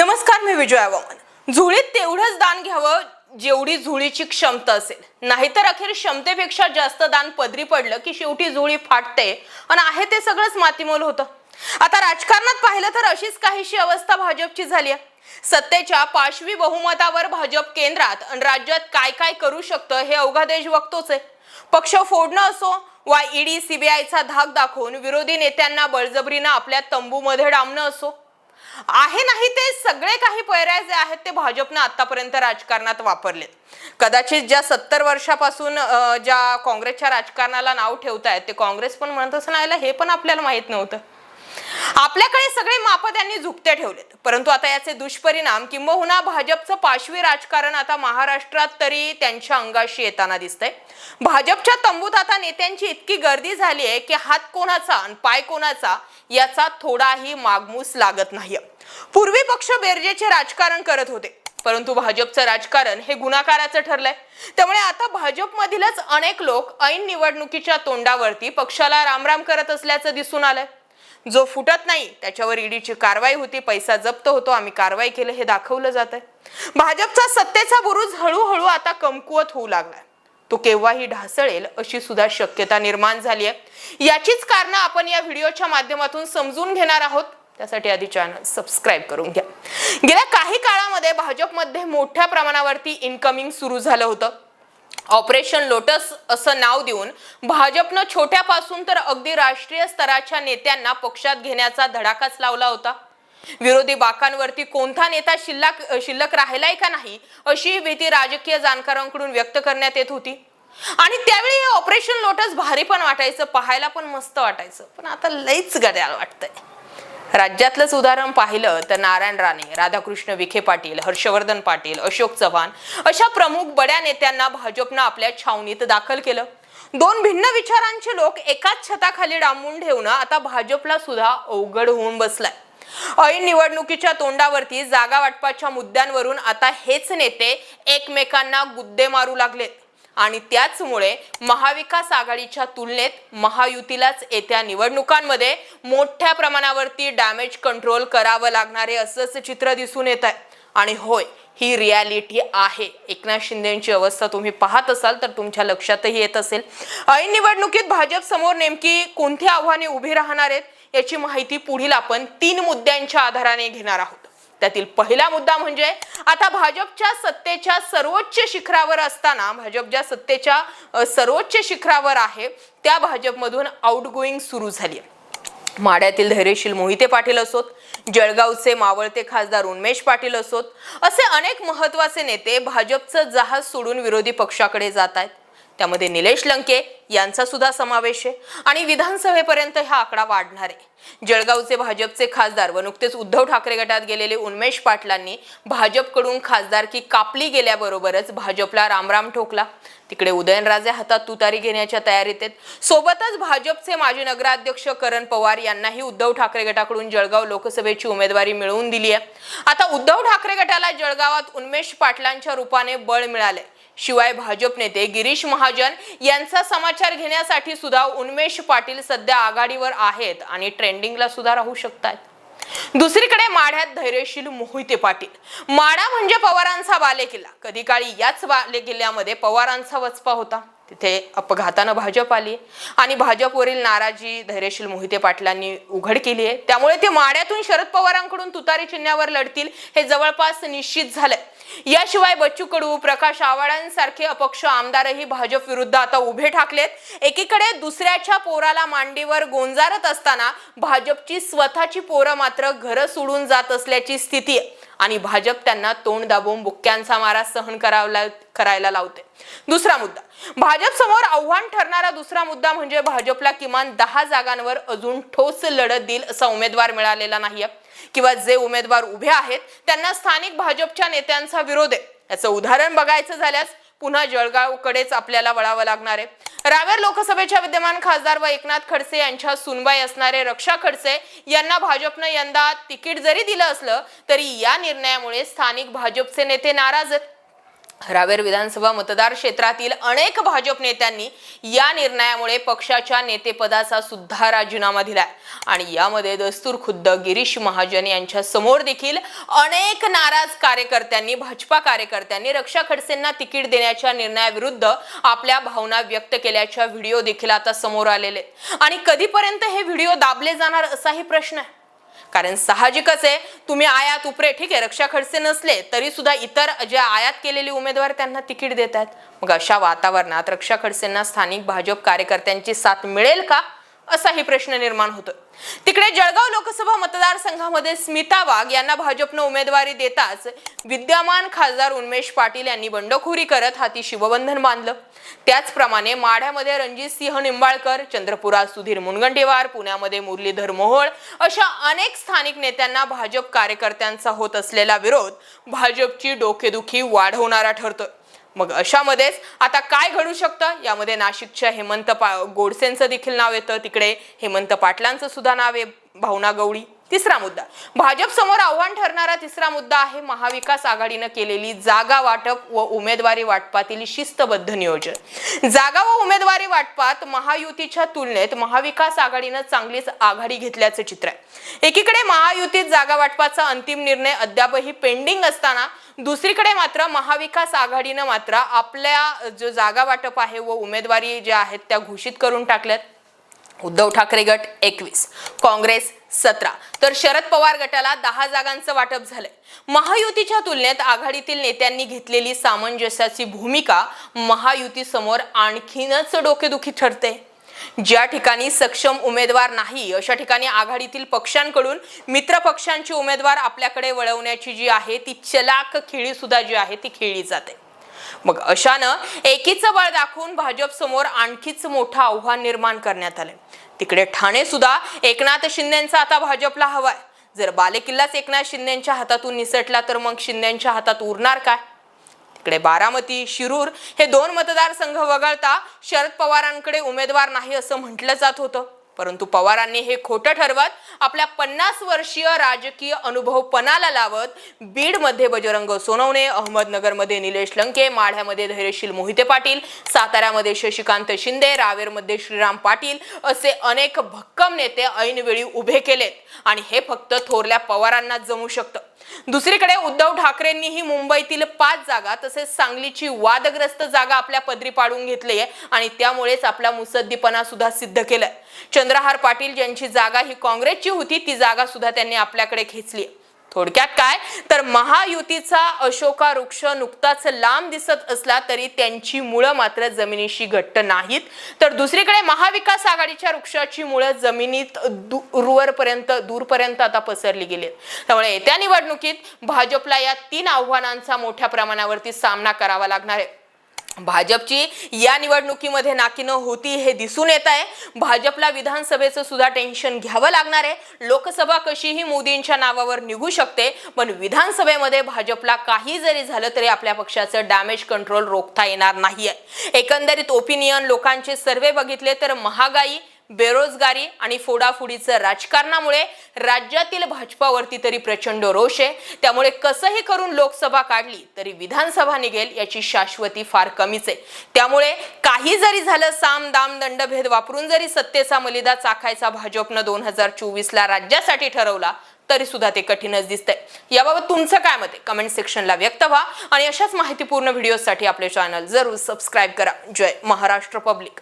नमस्कार मी विजय वामन. झुळीत तेवढंच दान घ्यावं जेवढी झुळीची क्षमता असेल. नाहीतर अखेर क्षमतेपेक्षा जास्त दान पदरी पडलं की शेवटी झुळी फाटते आणि आहे ते सगळंच मातीमोल होतं. आता राजकारणात पाहिलं तर अशीच काहीशी अवस्था भाजपची झाली आहे. सत्तेच्या पाशवी बहुमतावर भाजप केंद्रात आणि राज्यात काय काय करू शकतं हे अवघा देश बघतोच आहे. पक्ष फोडणं असो वा ईडी सीबीआयचा धाक दाखवून विरोधी नेत्यांना बळजबरीनं आपल्या तंबूमध्ये डांबणं असो आहे नाही ते सगळे काही पर्याय जे आहेत ते भाजपनं आतापर्यंत राजकारणात वापरलेत. कदाचित ज्या सत्तर वर्षापासून ज्या काँग्रेसच्या राजकारणाला नाव ठेवतायत ते काँग्रेस पण म्हणत असं हे पण आपल्याला माहीत नव्हतं. आपल्याकडे सगळे माप त्यांनी झुकते ठेवलेत. परंतु आता याचे दुष्परिणाम किंबहुना भाजपचं पाशवी राजकारण आता महाराष्ट्रात तरी त्यांच्या अंगाशी येताना दिसतंय. भाजपच्या तंबूत आता नेत्यांची इतकी गर्दी झाली आहे की हात कोणाचा आणि पाय कोणाचा याचा थोडाही मागमूस लागत नाही पूर्वी पक्ष बेरजेचे राजकारण करत होते. परंतु भाजपचं राजकारण हे गुन्हाकाराचं ठरलंय. त्यामुळे आता भाजपमधीलच अनेक लोक ऐन निवडणुकीच्या तोंडावरती पक्षाला रामराम करत असल्याचं दिसून आलंय. जो फुटत नाही त्याच्यावर ईडीची कारवाई होती पैसा जप्त होतो आम्ही कारवाई केलं हे दाखवलं जात आहे भाजपचा सत्तेचा बुरुज हळूहळू आता कमकुवत होऊ लागलाय. तो केव्हाही ढासळेल अशी सुद्धा शक्यता निर्माण झाली आहे. याचीच कारणं आपण या व्हिडिओच्या माध्यमातून समजून घेणार आहोत. त्यासाठी आधी चॅनल सबस्क्राईब करून घ्या. गेल्या काही काळामध्ये भाजपमध्ये मोठ्या प्रमाणावरती इन्कमिंग सुरू झालं होतं. ऑपरेशन लोटस असं नाव देऊन भाजपनं छोट्यापासून तर अगदी राष्ट्रीय स्तराच्या नेत्यांना पक्षात घेण्याचा धडाकाच लावला होता. विरोधी बाकांवरती कोणता नेता शिल्लक शिल्लक राहिलाय का नाही अशी भीती राजकीय जाणकारांकडून व्यक्त करण्यात येत होती. आणि त्यावेळी हे ऑपरेशन लोटस भारी पण वाटायचं पाहायला पण मस्त वाटायचं. पण आता लईच गड्याळ वाटतंय. राज्यातलंच उदाहरण पाहिलं तर नारायण राणे राधाकृष्ण विखे पाटील हर्षवर्धन पाटील अशोक चव्हाण अशा प्रमुख बड्या नेत्यांना भाजपनं आपल्या छावणीत दाखल केलं. दोन भिन्न विचारांचे लोक एकाच छताखाली डांबून ठेवणं आता भाजपला सुद्धा अवघड होऊन बसलाय. ऐन निवडणुकीच्या तोंडावरती जागा वाटपाच्या मुद्द्यांवरून आता हेच नेते एकमेकांना गुद्दे मारू लागलेत. आणि त्याचमुळे महाविकास आघाडीच्या तुलनेत महायुतीलाच येत्या निवडणुकांमध्ये मोठ्या प्रमाणावरती डॅमेज कंट्रोल करावं लागणारे असंच चित्र दिसून येत आहे. आणि होय ही रियालिटी आहे. एकनाथ शिंदेची अवस्था तुम्ही पाहत असाल तर तुमच्या लक्षातही येत असेल. ऐन निवडणुकीत भाजप समोर नेमकी कोणती आव्हाने उभी राहणार आहेत याची माहिती पुढील आपण तीन मुद्द्यांच्या आधाराने घेणार आहोत. त्यातील पहिला मुद्दा म्हणजे आता भाजपच्या सत्तेच्या सर्वोच्च शिखरावर असताना भाजप ज्या सत्तेच्या सर्वोच्च शिखरावर आहे त्या भाजपमधून आउटगोईंग सुरू झाली आहे. माड्यातील धैर्यशील मोहिते पाटील असोत जळगावचे मावळते खासदार उन्मेश पाटील असोत असे अनेक महत्त्वाचे नेते भाजपचं जहाज सोडून विरोधी पक्षाकडे जात आहेत. त्यामध्ये निलेश लंके यांचा सुद्धा समावेश आहे. आणि विधानसभेपर्यंत हा आकडा वाढणार आहे. जळगावचे भाजपचे खासदार व नुकतेच उद्धव ठाकरे गटात गेलेले उन्मेश पाटलांनी भाजपकडून खासदारकी कापली गेल्याबरोबरच भाजपला रामराम ठोकला. तिकडे उदयनराजे हातात तुतारी घेण्याच्या तयारीत आहेत. सोबतच भाजपचे माजी नगराध्यक्ष करण पवार यांनाही उद्धव ठाकरे गटाकडून जळगाव लोकसभेची उमेदवारी मिळवून दिली आहे. आता उद्धव ठाकरे गटाला जळगावात उन्मेश पाटलांच्या रूपाने बळ मिळाले शिवाय भाजप नेते गिरीश महाजन यांचा समाचार घेण्यासाठी सुद्धा उन्मेष पाटील सध्या आघाडीवर आहेत आणि ट्रेंडिंगला सुद्धा राहू शकतात दुसरीकडे माढ्यात धैर्यशील मोहिते पाटील. माढा म्हणजे पवारांचा बालेकिल्ला. कधी काळी याच बालेकिल्ल्यामध्ये पवारांचा वचपा होता. तिथे अपघातानं भाजप आली. आणि भाजपवरील नाराजी धैर्यशील मोहिते पाटलांनी उघड केली आहे. त्यामुळे ते माड्यातून शरद पवारांकडून तुतारी चिन्हावर लढतील हे जवळपास निश्चित झालंय. याशिवाय बच्चू कडू प्रकाश आवाडांसारखे अपक्ष आमदारही भाजप विरुद्ध आता उभे ठाकलेत. एकीकडे दुसऱ्याच्या पोराला मांडीवर गोंजारत असताना भाजपची स्वतःची पोरं मात्र घरं सोडून जात असल्याची स्थिती आहे. आणि भाजप त्यांना तोंड दाबून बुक्क्यांचा मारा सहन करावला करायला लावते. दुसरा मुद्दा. भाजप समोर आव्हान ठरणारा दुसरा मुद्दा म्हणजे भाजपला किमान दहा जागांवर अजून ठोस लढत देईल असा उमेदवार मिळालेला नाहीये. किंवा जे उमेदवार उभे आहेत त्यांना स्थानिक भाजपच्या नेत्यांचा विरोध आहे. याचं उदाहरण बघायचं झाल्यास पुन्हा जळगावकडेच आपल्याला वळावं लागणार आहे. रावेर लोकसभेच्या विद्यमान खासदार व एकनाथ खडसे यांच्या सुनबाई असणारे रक्षा खडसे यांना भाजपनं यंदा तिकीट जरी दिलं असलं तरी या निर्णयामुळे स्थानिक भाजपचे नेते नाराज आहेत. रावेर विधानसभा मतदार क्षेत्रातील अनेक भाजप नेत्यांनी या निर्णयामुळे पक्षाच्या नेतेपदाचा सुद्धा राजीनामा दिलाय आणि यामध्ये दस्तूर खुद्द गिरीश महाजन यांच्या समोर देखील अनेक नाराज कार्यकर्त्यांनी भाजपा कार्यकर्त्यांनी रक्षा खडसेंना तिकीट देण्याच्या निर्णयाविरुद्ध आपल्या भावना व्यक्त केल्याच्या व्हिडिओ देखील आता समोर आलेले आहेत. आणि कधीपर्यंत हे व्हिडिओ दाबले जाणार असाही प्रश्न आहे कारण साहजिकच आहे. तुम्ही आयात उपरे ठीक आहे रक्षा खडसे नसले तरी सुद्धा इतर जे आयात केलेले उमेदवार त्यांना तिकीट देत आहेत मग अशा वातावरणात रक्षा खडसेंना स्थानिक भाजप कार्यकर्त्यांची साथ मिळेल का? असाही प्रश्न निर्माण होतो तिकडे जळगाव लोकसभा मतदारसंघामध्ये स्मिता वाघ यांना भाजपनं उमेदवारी देताच विद्यमान खासदार उन्मेष पाटील यांनी बंडखोरी करत हाती शिवबंधन बांधलं. त्याचप्रमाणे माढ्यामध्ये रणजित सिंह निंबाळकर चंद्रपुरात सुधीर मुनगंटीवार पुण्यामध्ये मुरलीधर मोहोळ अशा अनेक स्थानिक नेत्यांना भाजप कार्यकर्त्यांचा होत असलेला विरोध भाजपची डोकेदुखी वाढवणारा ठरतोय. मग अशामध्येच आता काय घडू शकतं? यामध्ये नाशिकच्या हेमंत पा गोडसेंचं देखील नाव येतं. तिकडे हेमंत पाटलांचं सुद्धा नाव आहे भावना गवळी. तिसरा मुद्दा. भाजप समोर आव्हान ठरणारा तिसरा मुद्दा आहे महाविकास आघाडीनं केलेली जागा वाटप व उमेदवारी वाटपातील शिस्तबद्ध नियोजन. जागा व उमेदवारी वाटपात महायुतीच्या तुलनेत महाविकास आघाडीनं चांगलीच आघाडी घेतल्याचं चित्र आहे. एकीकडे महायुतीत जागा वाटपाचा अंतिम निर्णय अद्यापही पेंडिंग असताना दुसरीकडे मात्र महाविकास आघाडीनं मात्र आपल्या जो जागा वाटप आहे व उमेदवारी ज्या आहेत त्या घोषित करून टाकल्यात. उद्धव ठाकरे गट एकवीस काँग्रेस सतरा. तर शरद पवार गटाला दहा जागांचं वाटप झालंय. महायुतीच्या तुलनेत आघाडीतील नेत्यांनी घेतलेली सामंजस्याची भूमिका महायुती समोर आणखीनच डोकेदुखी ठरते. ज्या ठिकाणी सक्षम उमेदवार नाही अशा ठिकाणी आघाडीतील पक्षांकडून मित्र पक्षांचे उमेदवार आपल्याकडे वळवण्याची जी आहे ती चलाक खेळी सुद्धा जी आहे ती खेळली जाते. मग अशानं एकीचं बळ दाखवून भाजप समोर आणखीच मोठं आव्हान निर्माण करण्यात आले तिकडे ठाणे सुद्धा एकनाथ शिंदेचा आता भाजपला हवाय. जर बालेकिल्लाच एकनाथ शिंदेच्या हातातून निसटला तर मग शिंदेच्या हातात उरणार काय? तिकडे बारामती शिरूर हे दोन मतदारसंघ वगळता शरद पवारांकडे उमेदवार नाही असं म्हटलं जात होतं. परंतु पवारांनी हे खोटं ठरवत आपल्या पन्नास वर्षीय राजकीय अनुभव पणाला लावत बीडमध्ये बजरंग सोनवणे अहमदनगरमध्ये निलेश लंके माढ्यामध्ये धैर्यशील मोहिते पाटील साताऱ्यामध्ये शशिकांत शिंदे रावेरमध्ये श्रीराम पाटील असे अनेक भक्कम नेते ऐनवेळी उभे केलेत. आणि हे फक्त थोरल्या पवारांना जमू शकतं. दुसरीकडे उद्धव ठाकरेंनीही मुंबईतील पाच जागा तसेच सांगलीची वादग्रस्त जागा आपल्या पदरी पाडून घेतली आहे आणि त्यामुळेच आपला मुसद्दीपणा सुद्धा सिद्ध केलाय चंद्रहार पाटील ज्यांची जागा ही काँग्रेसची होती ती जागा सुद्धा त्यांनी आपल्याकडे खेचली थोडक्यात काय? तर महायुतीचा अशोका वृक्ष नुकताच लांब दिसत असला तरी त्यांची मुळं मात्र जमिनीशी घट्ट नाहीत. तर दुसरीकडे महाविकास आघाडीच्या वृक्षाची मुळं जमिनीत दूरवरपर्यंत दूरपर्यंत आता पसरली गेली त्यामुळे येत्या निवडणुकीत भाजपला या तीन आव्हानांचा मोठ्या प्रमाणावरती सामना करावा लागणार आहे. भाजपची या निवडणुकीमध्ये नाकी न होती हे दिसून येत आहे. भाजपला विधानसभेचं सुद्धा टेन्शन घ्यावं लागणार आहे. लोकसभा कशीही मोदींच्या नावावर निघू शकते पण विधानसभेमध्ये भाजपला काही जरी झालं तरी आपल्या पक्षाचं डॅमेज कंट्रोल रोखता येणार नाहीये. एकंदरीत ओपिनियन लोकांचे सर्वे बघितले तर महागाई बेरोजगारी आणि फोडाफोडीचं राजकारणामुळे राज्यातील भाजपावरती तरी प्रचंड रोष आहे. त्यामुळे कसंही करून लोकसभा काढली तरी विधानसभा निघेल याची शाश्वती फार कमीच आहे. त्यामुळे काही जरी झालं साम दाम दंडभेद वापरून जरी सत्तेचा मलिदा चाखायचा भाजपनं दोन हजार चोवीसला राज्यासाठी ठरवला तरी सुद्धा ते कठीणच दिसतंय. याबाबत तुमचं काय मत आहे? कमेंट सेक्शनला व्यक्त व्हा आणि अशाच माहितीपूर्ण व्हिडिओसाठी आपले चॅनल जरूर सबस्क्राईब करा. जय महाराष्ट्र पब्लिक.